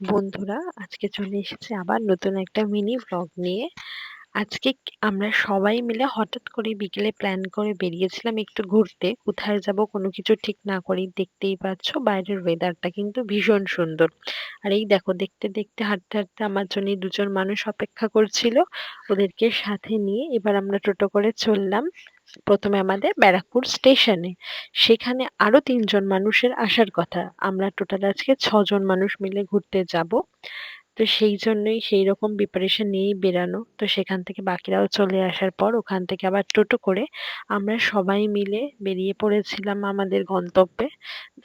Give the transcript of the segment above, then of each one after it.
বন্ধুরা আজকে চলে এসেছি আবার নতুন একটা মিনি ভ্লগ নিয়ে। আজকে আমরা সবাই মিলে হঠাৎ করে বিকেলে প্ল্যান করে বেরিয়েছিলাম একটু ঘুরতে। কোথায় যাব কোনো কিছু ঠিক না করেই দেখতেই পাচ্ছ বাইরের ওয়েদারটা কিন্তু ভীষণ সুন্দর। আর এই দেখো দেখতে, দেখতে হাঁটতে, হাঁটতে আমার জন্যই দুজন মানুষ অপেক্ষা করছিল। ওদেরকে সাথে নিয়ে এবার আমরা টোটো করে চললাম। প্রথমে আমাদের ব্যারাকপুর স্টেশনে। সেখানে আরও তিনজন মানুষের আসার কথা। আমরা টোটাল আজকে ছজন মানুষ মিলে ঘুরতে যাব। তো সেই জন্যই সেই রকম প্রিপারেশন নিয়েই বেরানো। তো সেখান থেকে বাকিরাও চলে আসার পর ওখান থেকে আবার টোটো করে আমরা সবাই মিলে বেরিয়ে পড়েছিলাম আমাদের গন্তব্যে।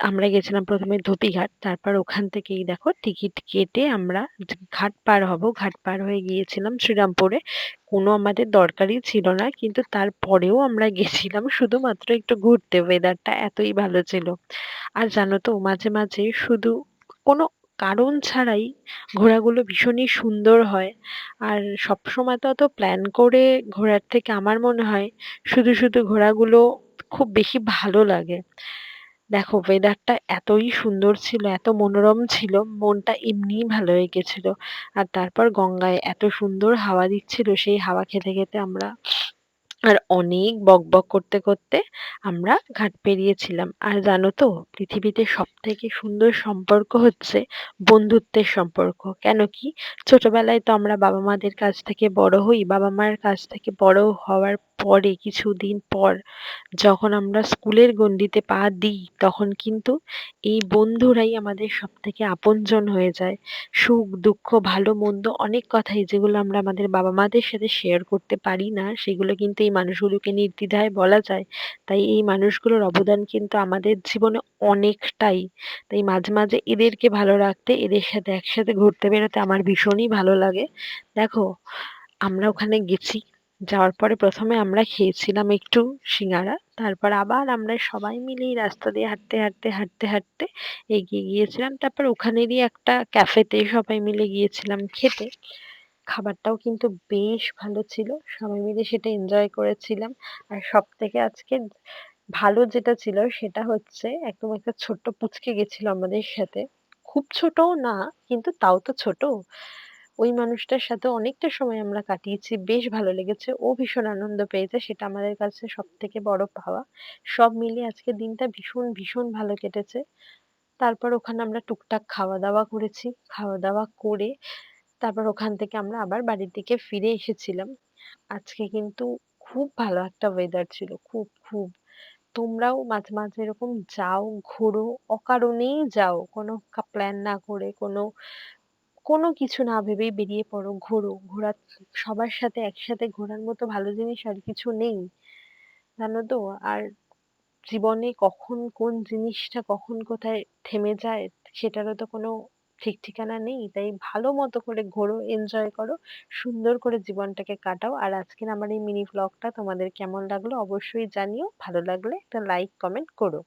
আমরা গেছিলাম প্রথমে ধোপিঘাট। তারপর ওখান থেকেই দেখো টিকিট কেটে আমরা ঘাট পার হব। ঘাট পার হয়ে গিয়েছিলাম শ্রীরামপুরে। কোনো আমাদের দরকারই ছিল না। কিন্তু তারপরেও আমরা গেছিলাম শুধুমাত্র একটু ঘুরতে। ওয়েদারটা এতই ভালো ছিল। আর জানো তো মাঝে, মাঝে শুধু কোনো কারণ ছাড়াই ঘোরাগুলো ভীষণই সুন্দর হয়। আর সবসময় তো অত প্ল্যান করে ঘোরার থেকে আমার মনে হয় শুধু, শুধু ঘোরাগুলো খুব বেশি ভালো লাগে। দেখো ওয়েদারটা এতই সুন্দর ছিল, এত মনোরম ছিল, মনটা এমনিই ভালো হয়ে গেছিল। আর তারপর গঙ্গায় এত সুন্দর হাওয়া দিচ্ছিল, সেই হাওয়া খেতে, খেতে আমরা আর অনেক বকবক করতে, করতে আমরা ঘাট পেরিয়েছিলাম। আর জানো তো পৃথিবীতে সব থেকে সুন্দর সম্পর্ক হচ্ছে বন্ধুত্বের সম্পর্ক। কেন কি? ছোটবেলায় তো আমরা বাবা-মাদের কাছ থেকে বড় হই। বাবা মার কাছ থেকে বড় হওয়ার পরে কিছুদিন পর যখন আমরা স্কুলের গণ্ডিতে পা দিই, তখন কিন্তু এই বন্ধুরাই আমাদের সবথেকে আপনজন হয়ে যায়। সুখ, দুঃখ, ভালো-মন্দ অনেক কথাই যেগুলো আমরা আমাদের বাবা-মাদের সাথে শেয়ার করতে পারি না, সেগুলো কিন্তু এই মানুষগুলোকে নির্দ্বিধায় বলা যায়। তাই এই মানুষগুলোর অবদান কিন্তু আমাদের জীবনে অনেকটাই। তাই মাঝে, মাঝে এদেরকে ভালো রাখতে, এদের সাথে একসাথে ঘুরতে বেরোতে আমার ভীষণই ভালো লাগে। দেখো আমরা ওখানে গেছি। যাওয়ার পরে প্রথমে আমরা খেয়েছিলাম একটু সিঙ্গারা। তারপর আবার আমরা সবাই মিলে রাস্তা দিয়ে হাঁটতে, হাঁটতে, হাঁটতে, হাঁটতে এগিয়ে গিয়েছিলাম। তারপর ওখানেরই একটা ক্যাফেতে সবাই মিলে গিয়েছিলাম খেতে। খাবারটাও কিন্তু বেশ ভালো ছিল। সবাই মিলে সেটা এনজয় করেছিলাম। আর সব থেকে আজকে ভালো যেটা ছিল সেটা হচ্ছে একদম একটা ছোট্ট পুচকে গেছিল আমাদের সাথে। খুব ছোটও না, কিন্তু তাও তো ছোট। ওই মানুষটার সাথে অনেকটা সময় আমরা কাটিয়েছি। বেশ ভালো লেগেছে। ও ভীষণ আনন্দ পেয়েছে। সেটা আমাদের কাছে সব থেকে বড় পাওয়া। সব মিলিয়ে আজকের দিনটা ভীষণ, ভীষণ ভালো কেটেছে। তারপর ওখানে আমরা টুকটাক খাওয়া-দাওয়া করেছি। খাওয়া-দাওয়া করে তারপর ওখান থেকে আমরা আবার বাড়ির দিকে ফিরে এসেছিলাম। আজকে কিন্তু খুব ভালো একটা ওয়েদার ছিল। খুব, খুব। তোমরাও মাঝে, মাঝে এরকম যাও, ঘোরো, অকারণেই যাও। কোনো প্ল্যান না করে, কোনো, কোনো কিছু না ভেবেই বেরিয়ে পড়ো, ঘোরো। ঘোরা সবার সাথে একসাথে ঘোরার মতো ভালো জিনিস আর কিছু নেই। জানো তো? আর জীবনে কখন কোন জিনিসটা কখন কোথায় থেমে যায় সেটারও তো কোনো ঠিক ঠিকানা নেই। তাই ভালো মতো করে ঘোরো, এনজয় করো। সুন্দর করে জীবনটাকে কাটাও। আর আজকের আমার এই মিনি ভ্লগটা তোমাদের কেমন লাগল অবশ্যই জানিও। ভালো লাগলে একটা লাইক, কমেন্ট করো।